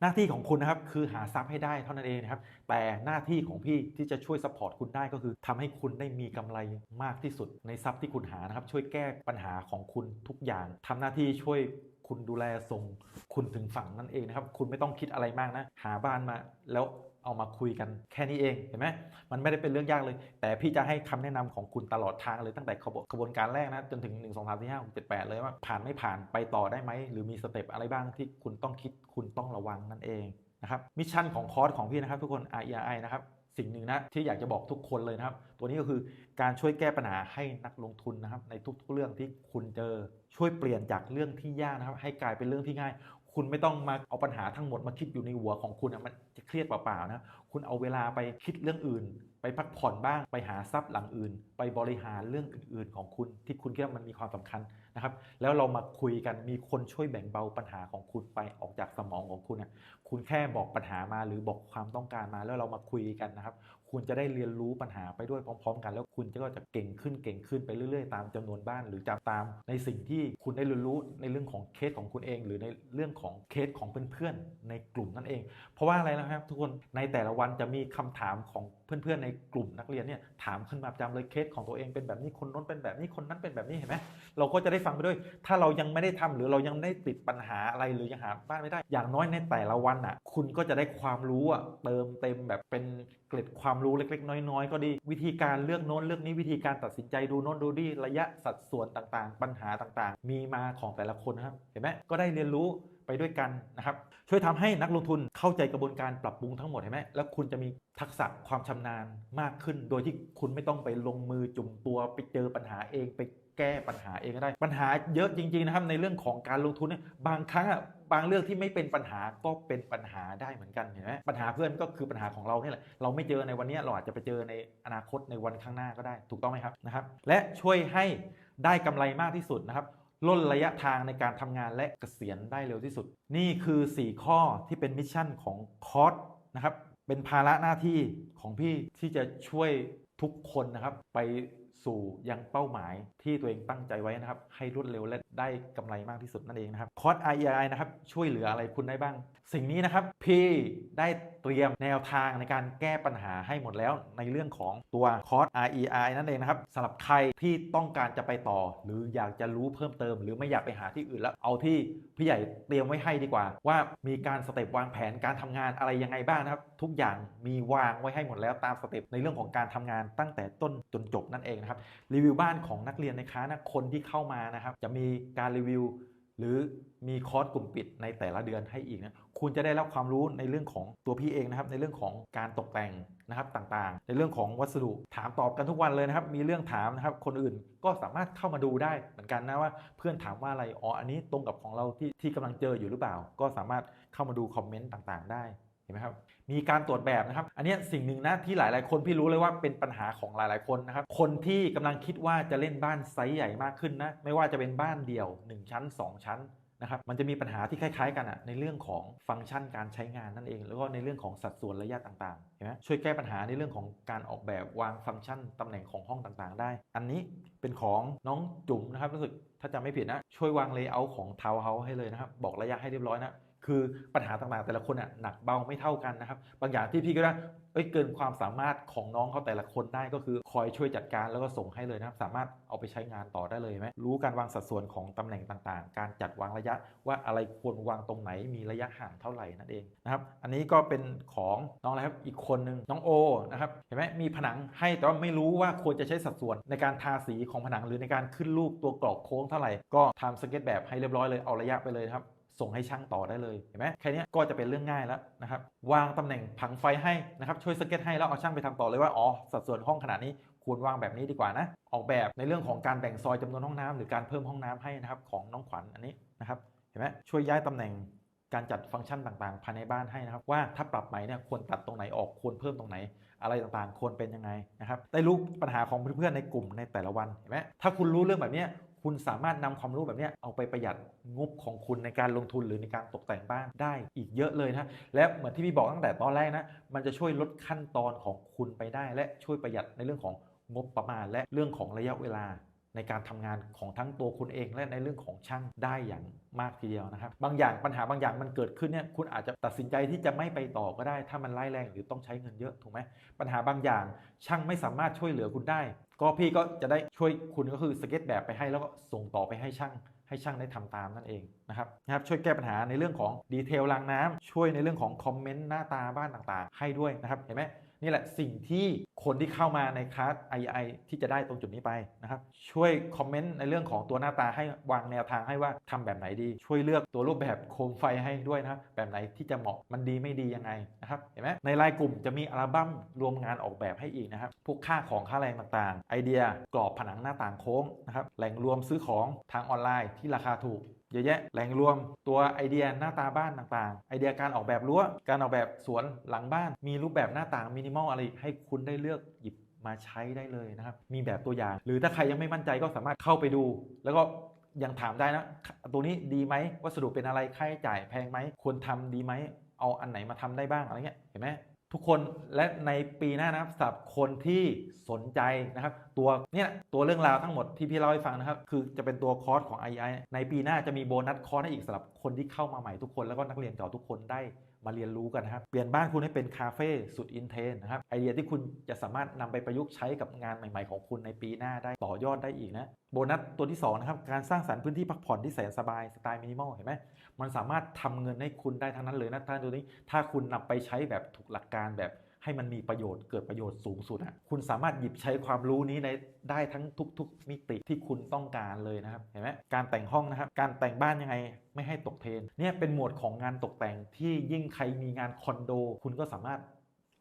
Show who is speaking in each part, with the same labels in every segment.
Speaker 1: หน้าที่ของคุณนะครับคือหาทรัพย์ให้ได้เท่านั้นเองนะครับ แต่หน้าที่ของพี่ที่จะช่วยสปอร์ตคุณได้ก็คือทำให้คุณได้มีกำไรมากที่สุด ในทรัพย์ที่คุณหานะครับ ช่วยแก้ปัญหาของคุณทุกอย่างทำหน้าที่ช่วยคุณดูแลส่งคุณถึงฝั่งนั่นเองนะครับ คุณไม่ต้องคิดอะไรมากนะ หาบ้านมาแล้ว เอามาคุยกันแค่นี้เองเห็นไหมมันไม่ได้เป็นเรื่องยากเลย แต่พี่จะให้คำแนะนำของคุณตลอดทางเลยตั้งแต่ขบวนขบวนการแรกนะจนถึง 1 2 3 4 5 6 7 8 เลยว่าผ่านไม่ผ่านไปต่อได้ไหม หรือมีสเต็ปอะไรบ้างที่คุณต้องคิดคุณต้องระวังนั่นเองนะครับมิชชั่นของคอร์สของพี่นะครับทุกคน REI นะครับสิ่งหนึ่งนะที่อยากจะบอกทุกคนเลยนะครับ ตัวนี้ก็คือการช่วยแก้ปัญหาให้นักลงทุนนะครับ ในทุกๆเรื่องที่คุณเจอช่วยเปลี่ยนจากเรื่องที่ยากนะครับ ให้กลายเป็นเรื่องที่ง่าย คุณไม่ต้องมาเอาปัญหาทั้งหมดมาคิดอยู่ในหัวของคุณอะมันจะเครียดเปล่าๆนะ คุณเอาเวลาไปคิดเรื่องอื่น ไปพักผ่อนบ้าง ไปหาทรัพย์หลังอื่น ไปบริหารเรื่องอื่น ๆ ของคุณที่คุณคิดว่ามันมีความสำคัญนะครับ แล้วเรามาคุยกันมีคนช่วยแบ่งเบาปัญหาของคุณไปออกจากสมองของคุณนะคุณแค่บอกปัญหามาหรือบอกความต้องการมาแล้วเรามาคุยกันนะครับ คุณจะได้เรียนรู้ปัญหาไปด้วยพร้อม ๆ กัน แล้วคุณก็จะเก่งขึ้นเก่งขึ้นไปเรื่อย ๆ ตามจำนวนบ้าน หรือจะตามในสิ่งที่คุณได้เรียนรู้ในเรื่องของเคสของคุณเอง หรือในเรื่องของเคสของเพื่อนๆในกลุ่มนั่นเอง เพราะว่าอะไรนะครับทุกคนในแต่ละวันจะมีคำถามของ เพื่อนๆในกลุ่มนักเรียนเนี่ยถามขึ้นมาประจำเลยเคสของตัวเองเป็นแบบนี้คนโน้นเป็นแบบนี้คนนั้นเป็นแบบนี้เห็นไหมเราก็จะได้ฟังไปด้วย ถ้าเรายังไม่ได้ทำหรือเรายังไม่ได้ติดปัญหาอะไรหรือยังหาบ้านไม่ได้ อย่างน้อยในแต่ละวันอะคุณก็จะได้ความรู้อะเติมเต็มแบบเป็นเกล็ดความรู้เล็ก ๆ น้อย ๆ ก็ดีวิธีการเลือกโน้นเลือกนี้วิธีการตัดสินใจดูโน้นดูดีระยะสัดส่วนต่างๆ ปัญหาต่างๆ มีมาของแต่ละคนครับเห็นไหมก็ได้เรียนรู้ ไปด้วยกันนะครับช่วยทำให้นักลงทุนเข้าใจกระบวนการปรับปรุงทั้งหมดเห็นไหมแล้วคุณจะมีทักษะความชำนาญมากขึ้น โดยที่คุณไม่ต้องไปลงมือจุ่มตัวไปเจอปัญหาเองไปแก้ปัญหาเองก็ได้ ปัญหาเยอะจริงๆนะครับในเรื่องของการลงทุนเนี่ยบางครั้งอะบางเรื่องที่ไม่เป็นปัญหาก็เป็นปัญหาได้เหมือนกันเห็นไหมปัญหาเพื่อนก็คือปัญหาของเราเนี่ยแหละเราไม่เจอในวันนี้เราอาจจะไปเจอในอนาคตในวันข้างหน้าก็ได้ ถูกต้องไหมครับนะครับ และช่วยให้ได้กำไรมากที่สุดนะครับ ล่นระยะทางในการทำงานและเกษียณได้เร็วที่สุด นี่คือ 4 ข้อที่เป็นมิชชั่นของคอร์สนะครับ เป็นภาระหน้าที่ของพี่ที่จะช่วยทุกคนนะครับไป สู่ยังเป้าหมายที่ตัวเองตั้งใจไว้นะครับ ให้รวดเร็วและได้กำไรมากที่สุดนั่นเองนะครับคอร์ส REI นะครับช่วยเหลืออะไรคุณได้บ้าง สิ่งนี้นะครับพี่ได้เตรียมแนวทางในการแก้ปัญหาให้หมดแล้วในเรื่องของตัวคอร์ส REI นั่นเองนะครับสำหรับใครที่ต้องการจะไปต่อ หรืออยากจะรู้เพิ่มเติม หรือไม่อยากไปหาที่อื่นแล้วเอาที่พี่ใหญ่เตรียมไว้ให้ดีกว่า ว่ามีการสเต็ปวางแผนการทำงานอะไรยังไงบ้างนะครับ ทุกอย่างมีวางไว้ให้หมดแล้วตามสเต็ปในเรื่องของการทำงานตั้งแต่ต้นจนจบนั่นเองนะครับรีวิวบ้านของนักเรียนในค้านะคนที่เข้ามานะครับ จะมีการรีวิว หรือมีคอร์สกลุ่มปิดในแต่ละเดือนให้อีกนะคุณจะได้รับความรู้ในเรื่องของตัวพี่เองนะครับ ในเรื่องของการตกแต่งนะครับต่างๆ ในเรื่องของวัสดุถามตอบกันทุกวันเลยนะครับ มีเรื่องถามนะครับ คนอื่นก็สามารถเข้ามาดูได้เหมือนกันนะว่าเพื่อนถามว่าอะไรอ๋ออันนี้ตรงกับของเราที่ที่กำลังเจออยู่หรือเปล่า ก็สามารถเข้ามาดูคอมเมนต์ต่างๆ ได้ เห็นไหมครับ มีการตรวจแบบนะครับ อันนี้สิ่งหนึ่งนะที่หลาย ๆ คนพี่รู้เลยว่าเป็นปัญหาของหลาย ๆ คนนะครับ คนที่กำลังคิดว่าจะเล่นบ้านไซส์ใหญ่มากขึ้นนะ ไม่ว่าจะเป็นบ้านเดี่ยว 1 ชั้น 2 ชั้นนะครับ มันจะมีปัญหาที่คล้าย ๆ กันอะในเรื่องของฟังก์ชันการใช้งานนั่นเอง แล้วก็ในเรื่องของสัดส่วนระยะต่าง ๆ เห็นไหมช่วยแก้ปัญหาในเรื่องของการออกแบบวางฟังก์ชันตำแหน่งของห้องต่าง ๆ ได้ อันนี้เป็นของน้องจุ๋มนะครับ รู้สึกถ้าจำไม่ผิดนะ ช่วยวางเลเยอร์ของทาวน์เฮาส์ให้เลยนะครับ บอกระยะให้เรียบร้อยนะ คือปัญหาต่างๆ แต่ละคนอะหนักเบาไม่เท่ากันนะครับ บางอย่างที่พี่ก็ได้เอ้ยเกินความสามารถของน้องเขาแต่ละคนได้ก็คือคอยช่วยจัดการแล้วก็ส่งให้เลยนะครับสามารถเอาไปใช้งานต่อได้เลยไหมรู้การวางสัดส่วนของตำแหน่งต่างๆ การจัดวางระยะว่าอะไรควรวางตรงไหนมีระยะห่างเท่าไหร่นั่นเองนะครับอันนี้ก็เป็นของน้องอะไรครับอีกคนนึงน้องโอนะครับเห็นไหมมีผนังให้แต่ว่าไม่รู้ว่าควรจะใช้สัดส่วนในการทาสีของผนังหรือในการขึ้นรูปตัวกรอบโค้งเท่าไหร่ก็ทำสเก็ตแบบให้เรียบร้อยเลยเอาระยะไปเลยครับ ส่งให้ช่างต่อได้เลยเห็นไหมแค่นี้ก็จะเป็นเรื่องง่ายแล้วนะครับวางตำแหน่งผังไฟให้นะครับช่วยสเก็ตให้แล้วเอาช่างไปทำต่อเลยว่าอ๋อสัดส่วนห้องขนาดนี้ควรวางแบบนี้ดีกว่านะออกแบบในเรื่องของการแบ่งซอยจำนวนห้องน้ำหรือการเพิ่มห้องน้ำให้นะครับของน้องขวัญอันนี้นะครับเห็นไหมช่วยย้ายตำแหน่งการจัดฟังก์ชันต่างๆ ภายในบ้านให้นะครับ ว่าถ้าปรับใหม่เนี่ยควรตัดตรงไหนออกควรเพิ่มตรงไหน อะไรต่างๆ ควรเป็นยังไงนะครับได้รู้ปัญหาของเพื่อนๆในกลุ่มในแต่ละวันเห็นไหมถ้าคุณรู้เรื่องแบบเนี้ย คุณสามารถนำความรู้แบบนี้เอาไปประหยัดงบของคุณในการลงทุนหรือในการตกแต่งบ้านได้อีกเยอะเลยนะและเหมือนที่พี่บอกตั้งแต่ตอนแรกนะมันจะช่วยลดขั้นตอนของคุณไปได้ และช่วยประหยัดในเรื่องของงบประมาณ และเรื่องของระยะเวลา ในการทำงานของทั้งตัวคุณเอง และในเรื่องของช่างได้อย่างมากทีเดียวนะครับ บางอย่างปัญหาบางอย่างมันเกิดขึ้นเนี่ยคุณอาจจะตัดสินใจที่จะไม่ไปต่อก็ได้ ถ้ามันร้ายแรงหรือต้องใช้เงินเยอะถูกไหมปัญหาบางอย่างช่างไม่สามารถช่วยเหลือคุณได้ ก็พี่ก็จะได้ช่วยคุณก็คือสเก็ตแบบไปให้แล้วก็ส่งต่อไปให้ช่างให้ช่างได้ทำตามนั่นเองนะครับนะครับช่วยแก้ปัญหาในเรื่องของดีเทลรางน้ำช่วยในเรื่องของคอมเมนต์หน้าตาบ้านต่างๆ ให้ด้วยนะครับเห็นไหม นี่แหละสิ่งที่คนที่เข้ามาในคลาส II ที่จะได้ตรงจุดนี้ไปนะครับ ช่วยคอมเมนต์ในเรื่องของตัวหน้าตาให้วางแนวทางให้ว่าทำแบบไหนดี ช่วยเลือกตัวรูปแบบโคมไฟให้ด้วยนะครับแบบไหนที่จะเหมาะมันดีไม่ดียังไงนะครับเห็นไหมในรายกลุ่มจะมีอัลบั้มรวมงานออกแบบให้อีกนะครับพวกค่าของค่าแรงต่างๆ ไอเดียกรอบผนังหน้าต่างโค้งนะครับแหล่งรวมซื้อของทางออนไลน์ที่ราคาถูก ยอะแยะแหล่งรวมตัวไอเดียหน้าตาบ้านต่างๆ ไอเดียการออกแบบรั้วการออกแบบสวนหลังบ้าน มีรูปแบบหน้าต่างมินิมอลอะไรให้คุณได้เลือกหยิบมาใช้ได้เลยนะครับ มีแบบตัวอย่าง หรือถ้าใครยังไม่มั่นใจก็สามารถเข้าไปดู แล้วก็ยังถามได้นะ ตัวนี้ดีไหมวัสดุเป็นอะไรค่าใช้จ่ายแพงไหมควรทำดีไหมเอาอันไหนมาทำได้บ้างอะไรเงี้ยเห็นไหม ทุกคนและในปีหน้านะครับสำหรับคนที่สนใจนะครับ ตัวเนี่ยตัวเรื่องราวทั้งหมดที่พี่เล่าให้ฟังนะครับ คือจะเป็นตัวคอร์สของ i อในปีหน้าจะมีโบนัสคอร์สให้อีกสำหรับคนที่เข้ามาใหม่ทุกคนแล้วก็นักเรียนเก่าทุกคนได้ มาเรียนรู้กันนะครับ เปลี่ยนบ้านคุณให้เป็นคาเฟ่สุดอินเทนนะครับ ไอเดียที่คุณจะสามารถนำไปประยุกต์ใช้กับงานใหม่ ๆ ของคุณในปีหน้าได้ต่อยอดได้อีกนะ โบนัสตัวที่สองนะครับ การสร้างสรรค์พื้นที่พักผ่อนที่แสนสบายสไตล์มินิมอลเห็นไหม มันสามารถทำเงินให้คุณได้ทั้งนั้นเลยนะท่านตัวนี้ ถ้าคุณนำไปใช้แบบถูกหลักการแบบ ให้มันมีประโยชน์เกิดประโยชน์สูงสุดอะคุณสามารถหยิบใช้ความรู้นี้ในได้ทั้งทุก ๆ มิติที่คุณต้องการเลยนะครับเห็นไหมการแต่งห้องนะครับการแต่งบ้านยังไงไม่ให้ตกเทรนเนี่ยเป็นหมวดของงานตกแต่งที่ยิ่งใครมีงานคอนโด คุณก็สามารถ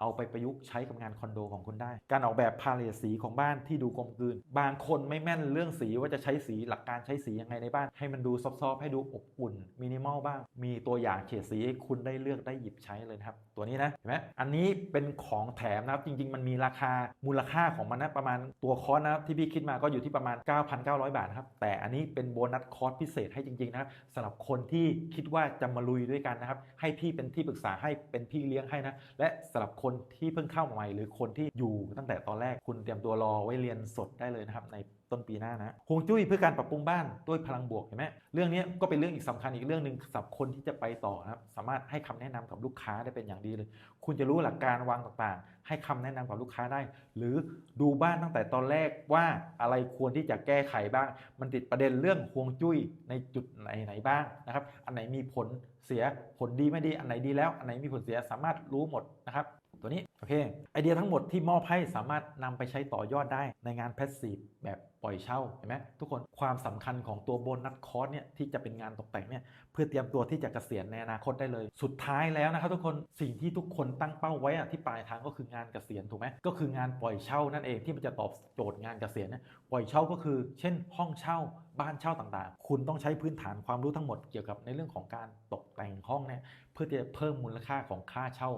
Speaker 1: เอาไปประยุกต์ใช้กับงานคอนโดของคุณได้ การออกแบบพาเลทสีของบ้านที่ดูกลมกลืน บางคนไม่แม่นเรื่องสีว่าจะใช้สีหลักการใช้สียังไงในบ้าน ให้มันดูซอฟๆให้ดูอบอุ่นมินิมอลบ้าง มีตัวอย่างเฉดสีให้คุณได้เลือกได้หยิบใช้เลยนะครับ ตัวนี้นะเห็นไหมอันนี้เป็นของแถมนะครับ จริง ๆ มันมีราคามูลค่าของมันนะประมาณตัวคอร์สนะครับที่พี่คิดมาก็อยู่ที่ประมาณ 9,900 บาทนะครับแต่อันนี้เป็นโบนัสคอร์สพิเศษให้จริงๆนะครับสำหรับคนที่คิดว่าจะมาลุยด้วยกันนะครับให้พี่เป็นที่ปรึกษาให้เป็นพี่เลี้ยงให้นะและสำหรับคนที่เพิ่งเข้ามาใหม่ หรือคนที่อยู่ตั้งแต่ตอนแรกคุณเตรียมตัวรอไว้เรียนสดได้เลยนะครับใน ต้นปีหน้านะฮวงจุ้ยเพื่อการปรับปรุงบ้านด้วยพลังบวกเห็นไหมเรื่องนี้ก็เป็นเรื่องอีกสำคัญอีกเรื่องหนึ่งสำหรับคนที่จะไปต่อนะครับสามารถให้คำแนะนำกับลูกค้าได้เป็นอย่างดีเลย คุณจะรู้หลักการวางต่างๆ ให้คำแนะนำกับลูกค้าได้ หรือดูบ้านตั้งแต่ตอนแรกว่าอะไรควรที่จะแก้ไขบ้าง มันติดประเด็นเรื่องฮวงจุ้ยในจุดไหนไหนบ้างนะครับอันไหนมีผลเสียผลดีไม่ดีอันไหนดีแล้ว อันไหนมีผลเสียสามารถรู้หมดนะครับตัวนี้โอเคไอเดียทั้งหมดที่มอบให้สามารถนำไปใช้ต่อยอดได้ในงานแพสซีฟแบบ ปล่อยเช่าเห็นไหมทุกคนความสำคัญของตัวโบนัสคอร์สเนี่ยที่จะเป็นงานตกแต่งเนี่ยเพื่อเตรียมตัวที่จะเกษียณในอนาคตได้เลย สุดท้ายแล้วนะครับทุกคนสิ่งที่ทุกคนตั้งเป้าไว้อะที่ปลายทางก็คืองานเกษียณถูกไหมก็คืองานปล่อยเช่านั่นเองที่มันจะตอบโจทย์งานเกษียณเนี่ยปล่อยเช่าก็คือ เช่น ห้องเช่าบ้านเช่าต่างๆ คุณต้องใช้พื้นฐานความรู้ทั้งหมดเกี่ยวกับในเรื่องของการตกแต่งห้องเนี่ยเพื่อที่จะเพิ่มมูลค่าของค่าเช่า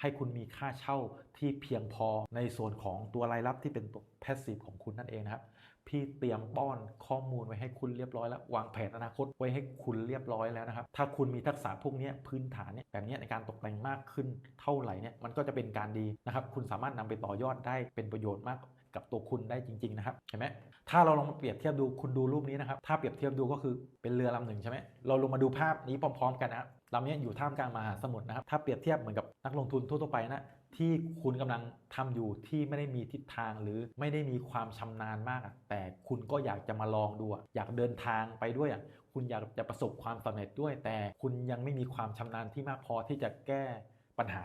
Speaker 1: ให้คุณมีค่าเช่าที่เพียงพอในส่วนของตัวรายรับที่เป็นตัวแพสซีฟของคุณนั่นเองนะครับ พี่เตรียมป้อนข้อมูลไว้ให้คุณเรียบร้อยแล้ววางแผนอนาคตไว้ให้คุณเรียบร้อยแล้วนะครับ ถ้าคุณมีทักษะพวกนี้พื้นฐานเนี่ยแบบนี้ในการตกแต่งมากขึ้นเท่าไหร่เนี่ยมันก็จะเป็นการดีนะครับ คุณสามารถนำไปต่อยอดได้เป็นประโยชน์มากกับตัวคุณได้จริง ๆ นะครับเห็นไหมถ้าเราลองมาเปรียบเทียบดูคุณดูรูปนี้นะครับ ถ้าเปรียบเทียบดูก็คือเป็นเรือลำหนึ่งใช่ไหมเราลงมาดูภาพนี้พร้อม ๆ กันนะครับลำนี้อยู่ท่ามกลางมหาสมุทรนะครับ ถ้าเปรียบเทียบเหมือนกับนักลงทุนทั่วๆไปนะ ที่คุณกำลังทำอยู่ที่ไม่ได้มีทิศทางหรือไม่ได้มีความชำนาญมากแต่คุณก็อยากจะมาลองดูอยากเดินทางไปด้วยคุณอยากจะประสบความสำเร็จด้วย แต่คุณยังไม่มีความชำนาญที่มากพอที่จะแก้ปัญหา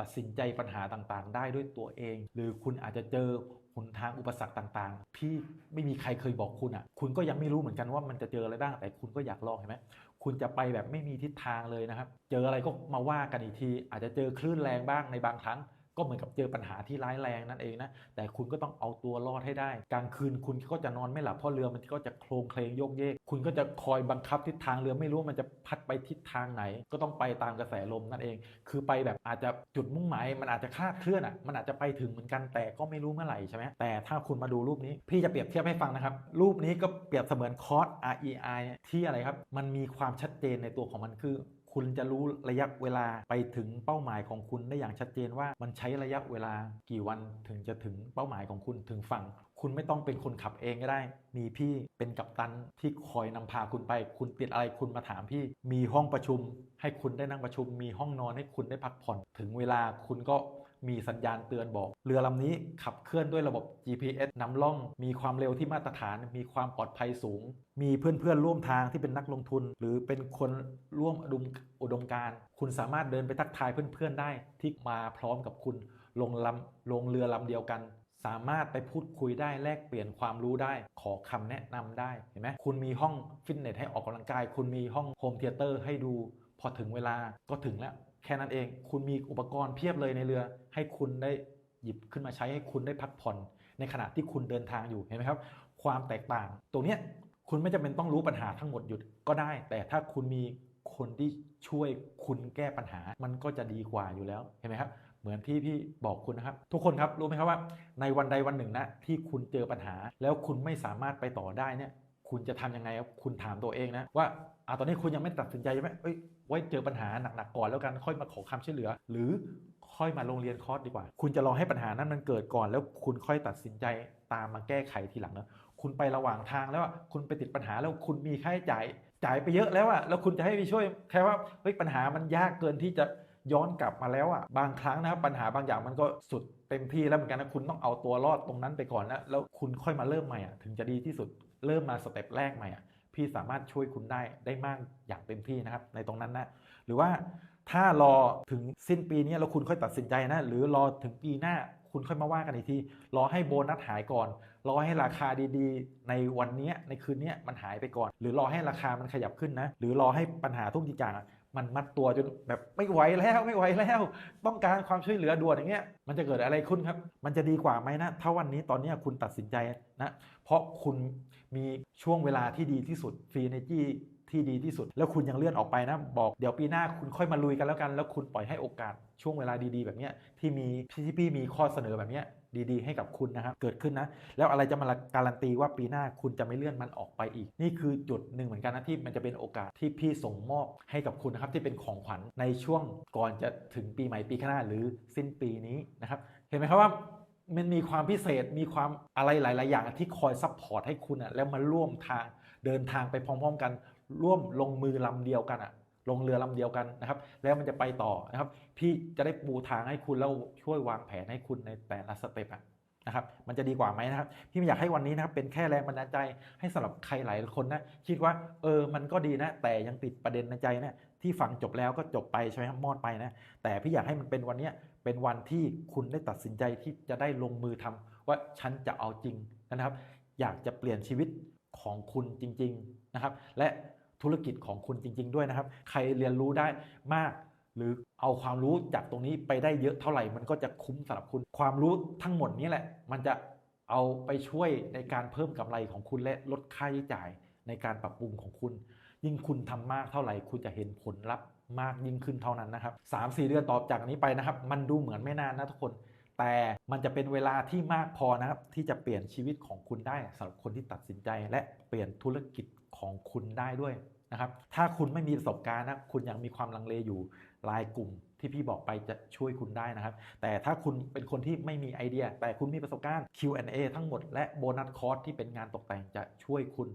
Speaker 1: ตัดสินใจปัญหาต่างๆ ได้ด้วยตัวเอง หรือคุณอาจจะเจอหนทางอุปสรรคต่างๆ ที่ไม่มีใครเคยบอกคุณอะ คุณก็ยังไม่รู้เหมือนกันว่ามันจะเจออะไรบ้างแต่คุณก็อยากลองเห็นไหม คุณจะไปแบบไม่มีทิศทางเลยนะครับ เจออะไรก็มาว่ากันอีกที อาจจะเจอคลื่นแรงบ้างในบางครั้ง ก็เหมือนกับเจอปัญหาที่ร้ายแรงนั่นเองนะแต่คุณก็ต้องเอาตัวรอดให้ได้กลางคืนคุณก็จะนอนไม่หลับเพราะเรือมันก็จะโครงเคลงโยกเยก คุณก็จะคอยบังคับทิศทางเรือไม่รู้ว่ามันจะพัดไปทิศทางไหน ก็ต้องไปตามกระแสลมนั่นเอง คือไปแบบอาจจะจุดมุ่งหมายมันอาจจะคลาดเคลื่อนอะมันอาจจะไปถึงเหมือนกันแต่ก็ไม่รู้เมื่อไหร่ใช่ไหมแต่ถ้าคุณมาดูรูปนี้พี่จะเปรียบเทียบให้ฟังนะครับรูปนี้ก็เปรียบเสมือนคอร์ส REI ที่อะไรครับมันมีความชัดเจนในตัวของมันคือ คุณจะรู้ระยะเวลาไปถึงเป้าหมายของคุณได้อย่างชัดเจนว่ามันใช้ระยะเวลากี่วันถึงจะถึงเป้าหมายของคุณถึงฝั่ง คุณไม่ต้องเป็นคนขับเองก็ได้ มีพี่เป็นกัปตันที่คอยนำพาคุณไป คุณติดอะไรคุณมาถามพี่ มีห้องประชุม ให้คุณได้นั่งประชุม มีห้องนอนให้คุณได้พักผ่อน ถึงเวลาคุณก็ มีสัญญาณเตือนบอก เรือลำนี้ขับเคลื่อนด้วยระบบ GPS นำล่อง มีความเร็วที่มาตรฐาน มีความปลอดภัยสูง มีเพื่อนๆร่วมทางที่เป็นนักลงทุน หรือเป็นคนร่วมอุดมอุดมการคุณสามารถเดินไปทักทายเพื่อนๆได้ที่มาพร้อมกับคุณลงลำลงเรือลำเดียวกันสามารถไปพูดคุยได้แลกเปลี่ยนความรู้ได้ ขอคำแนะนำได้เห็นไหมคุณมีห้องฟิตเนสให้ออกกำลังกาย คุณมีห้องโฮมเทเตอร์ให้ดู พอถึงเวลาก็ถึงแล้ว แค่นั้นเอง คุณมีอุปกรณ์เพียบเลยในเรือ ให้คุณได้หยิบขึ้นมาใช้ให้คุณได้พักผ่อน ในขณะที่คุณเดินทางอยู่เห็นไหมครับ ความแตกต่างตรงนี้คุณไม่จำเป็นต้องรู้ปัญหาทั้งหมดหยุดก็ได้ แต่ถ้าคุณมีคนที่ช่วยคุณแก้ปัญหา มันก็จะดีกว่าอยู่แล้วเห็นไหมครับ เหมือนที่พี่บอกคุณนะครับ ทุกคนครับรู้ไหมครับว่า ในวันใดวันหนึ่งนะที่คุณเจอปัญหา แล้วคุณไม่สามารถไปต่อได้เนี่ย คุณจะทำยังไงครับคุณถามตัวเองนะว่าอ่าตอนนี้คุณยังไม่ตัดสินใจใช่ไหมเอ้ย ไว้เจอปัญหาหนักๆก่อนแล้วกันค่อยมาขอคำช่วยเหลือ หรือค่อยมาลงเรียนคอร์สดีกว่า คุณจะรอให้ปัญหานั้นมันเกิดก่อน แล้วคุณค่อยตัดสินใจตามมาแก้ไขทีหลังนะคุณไประหว่างทางแล้วคุณไปติดปัญหาแล้วคุณมีค่าใช้จ่ายจ่ายไปเยอะแล้วอะแล้วคุณจะให้ไปช่วยแค่ว่าเฮ้ยปัญหามันยากเกินที่จะย้อนกลับมาแล้วอะบางครั้งนะครับปัญหาบางอย่างมันก็สุดเต็มที่แล้วเหมือนกันนะคุณต้องเอาตัวรอดตรงนั้นไปก่อนนะแล้วคุณค่อยมาเริ่มใหม่อะถึงจะดีที่สุดเริ่มมาสเต็ปแรกใหม่อะ พี่สามารถช่วยคุณได้ได้มากอย่างเต็มที่นะครับในตรงนั้นนะหรือว่าถ้ารอถึงสิ้นปีนี้แล้วคุณค่อยตัดสินใจนะหรือรอถึงปีหน้าคุณค่อยมาว่ากันอีกทีรอให้โบนัสหายก่อน รอให้ราคาดีๆ ในวันนี้ในคืนนี้มันหายไปก่อน หรือรอให้ราคามันขยับขึ้นนะ หรือรอให้ปัญหาทุกอย่างมันมัดตัวจนแบบไม่ไหวแล้วไม่ไหวแล้ว ต้องการความช่วยเหลือด่วนอย่างเงี้ยมันจะเกิดอะไรขึ้นครับ มันจะดีกว่าไหมนะถ้าวันนี้ตอนนี้คุณตัดสินใจนะ เพราะคุณ มีช่วงเวลาที่ดีที่สุดฟรีเนจีที่ดีที่สุด แล้วคุณยังเลื่อนออกไปนะ บอกเดี๋ยวปีหน้าคุณค่อยมาลุยกันแล้วกัน แล้วคุณปล่อยให้โอกาสช่วงเวลาดีๆ แบบนี้ที่มีที่พี่มีข้อเสนอแบบนี้ดีๆ ให้กับคุณนะครับ เกิดขึ้นนะ แล้วอะไรจะมาการันตีว่าปีหน้าคุณจะไม่เลื่อนมันออกไปอีก นี่คือจุดหนึ่งเหมือนกันนะที่มันจะเป็นโอกาสที่พี่ส่งมอบให้กับคุณนะครับที่เป็นของขวัญในช่วงก่อนจะถึงปีใหม่ปีข้างหน้าหรือสิ้นปีนี้นะครับ เห็นไหมครับว่า มันมีความพิเศษมีความอะไรหลาย ๆ อย่างที่คอยซัพพอร์ตให้คุณอะแล้วมาร่วมทางเดินทางไปพร้อม ๆ กัน ร่วมลงมือลำเดียวกันอะลงเรือลำเดียวกันนะครับ แล้วมันจะไปต่อนะครับ พี่จะได้ปูทางให้คุณแล้วช่วยวางแผนให้คุณในแต่ละสเต็ปอะนะครับ มันจะดีกว่าไหมนะครับ พี่ไม่อยากให้วันนี้นะครับเป็นแค่แรงบันดาลใจให้สำหรับใครหลายคนนะคิดว่าเออมันก็ดีนะ แต่ยังติดประเด็นในใจนะ ที่ฟังจบแล้วก็จบไปใช่ไหมครับมอดไปนะ แต่พี่อยากให้มันเป็นวันนี้เป็นวันที่คุณได้ตัดสินใจที่จะได้ลงมือทำว่าฉันจะเอาจริงนะครับ อยากจะเปลี่ยนชีวิตของคุณจริง ๆนะครับ และธุรกิจของคุณจริง ๆ ด้วยนะครับ ใครเรียนรู้ได้มาก หรือเอาความรู้จากตรงนี้ไปได้เยอะเท่าไหร่ มันก็จะคุ้มสำหรับคุณ ความรู้ทั้งหมดนี้แหละ มันจะเอาไปช่วยในการเพิ่มกำไรของคุณและลดค่าใช้จ่ายในการปรับปรุงของคุณ ยิ่งคุณทำมากเท่าไหร่คุณจะเห็นผลลัพธ์มากยิ่งขึ้นเท่านั้นนะครับสามสี่เดือนตอบจากนี้ไปนะครับ มันดูเหมือนไม่นานนะทุกคน แต่มันจะเป็นเวลาที่มากพอนะครับ ที่จะเปลี่ยนชีวิตของคุณได้สำหรับคนที่ตัดสินใจและเปลี่ยนธุรกิจของคุณได้ด้วยนะครับ ถ้าคุณไม่มีประสบการณ์นะคุณยังมีความลังเลอยู่รายกลุ่มที่พี่บอกไปจะช่วยคุณได้นะครับ แต่ถ้าคุณเป็นคนที่ไม่มีไอเดีย แต่คุณมีประสบการณ์ Q&A ทั้งหมดและโบนัสคอร์สที่เป็นงานตกแต่งจะช่วยคุณ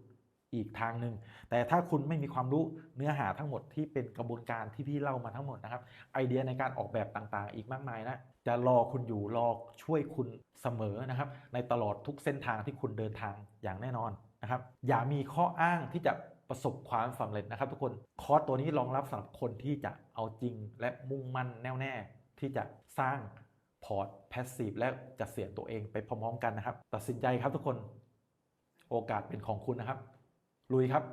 Speaker 1: อีกทางหนึ่งแต่ถ้าคุณไม่มีความรู้เนื้อหาทั้งหมดที่เป็นกระบวนการที่พี่เล่ามาทั้งหมดนะครับ ไอเดียในการออกแบบต่างๆ อีกมากมายนะจะรอคุณอยู่รอช่วยคุณเสมอนะครับ ในตลอดทุกเส้นทางที่คุณเดินทางอย่างแน่นอนนะครับ อย่ามีข้ออ้างที่จะประสบความสำเร็จนะครับ ทุกคนคอร์สตัวนี้รองรับสำหรับคนที่จะเอาจริงและมุ่งมั่นแน่วแน่ที่จะสร้างพอร์ตแพสซีฟและจะเสียตัวเองไปพร้อมๆกันนะครับ ตัดสินใจครับทุกคน โอกาสเป็นของคุณนะครับ ลุยครับ